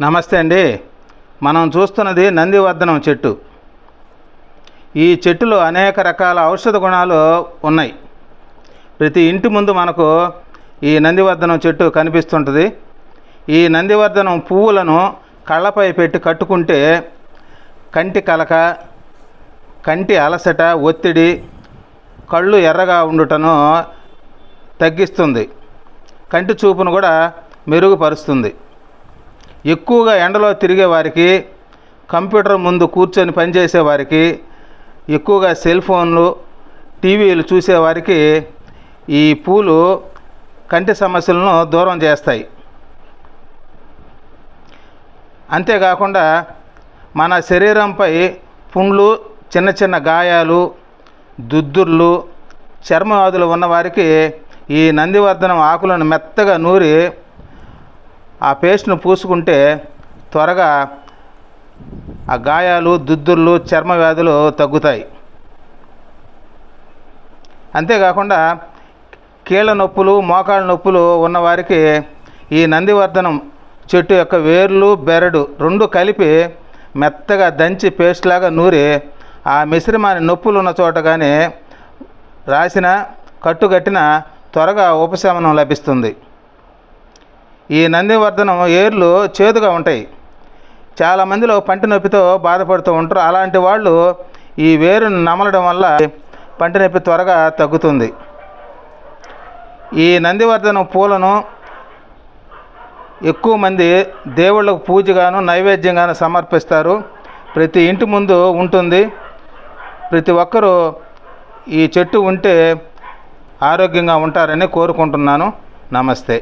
నమస్తే అండి. మనం చూస్తున్నది నందివర్ధనం చెట్టు. ఈ చెట్టులో అనేక రకాల ఔషధ గుణాలు ఉన్నాయి. ప్రతి ఇంటి ముందు మనకు ఈ నందివర్ధనం చెట్టు కనిపిస్తుంటుంది. ఈ నందివర్ధనం పువ్వులను కళ్ళపై పెట్టి కట్టుకుంటే కంటి కలక కంటి అలసట ఒత్తిడి కళ్ళు ఎర్రగా ఉండుటను తగ్గిస్తుంది. కంటి చూపును కూడా మెరుగుపరుస్తుంది. ఎక్కువగా ఎండలో తిరిగే వారికి కంప్యూటర్ ముందు కూర్చొని పనిచేసే వారికి ఎక్కువగా సెల్ ఫోన్లు టీవీలు చూసేవారికి ఈ పూలు కంటి సమస్యలను దూరం చేస్తాయి. అంతేకాకుండా మన శరీరంపై పుండ్లు చిన్న చిన్న గాయాలు దుద్దుర్లు చర్మవ్యాధులు ఉన్నవారికి ఈ నందివర్ధనం ఆకులను మెత్తగా నూరి ఆ పేస్ట్ను పూసుకుంటే త్వరగా ఆ గాయాలు దుద్దుర్లు చర్మ వ్యాధులు తగ్గుతాయి. అంతేకాకుండా కీళ్ళ నొప్పులు మోకాళ్ళ నొప్పులు ఉన్నవారికి ఈ నందివర్ధనం చెట్టు యొక్క వేర్లు బెరడు రెండు కలిపి మెత్తగా దంచి పేస్ట్ లాగా నూరి ఆ మిశ్రమాన్ని నొప్పులు ఉన్న చోట కానీ రాసిన కట్టుకట్టిన త్వరగా ఉపశమనం లభిస్తుంది. ఈ నందివర్ధనం ఏర్లు చేదుగా ఉంటాయి. చాలామందిలో పంటి నొప్పితో బాధపడుతూ ఉంటారు. అలాంటి వాళ్ళు ఈ వేరును నమలడం వల్ల పంటి నొప్పి త్వరగా తగ్గుతుంది. ఈ నందివర్ధనం పూలను ఎక్కువ మంది దేవుళ్ళకు పూజగాను నైవేద్యంగాను సమర్పిస్తారు. ప్రతి ఇంటి ముందు ఉంటుంది. ప్రతి ఒక్కరూ ఈ చెట్టు ఉంటే ఆరోగ్యంగా ఉంటారని కోరుకుంటున్నాను. నమస్తే.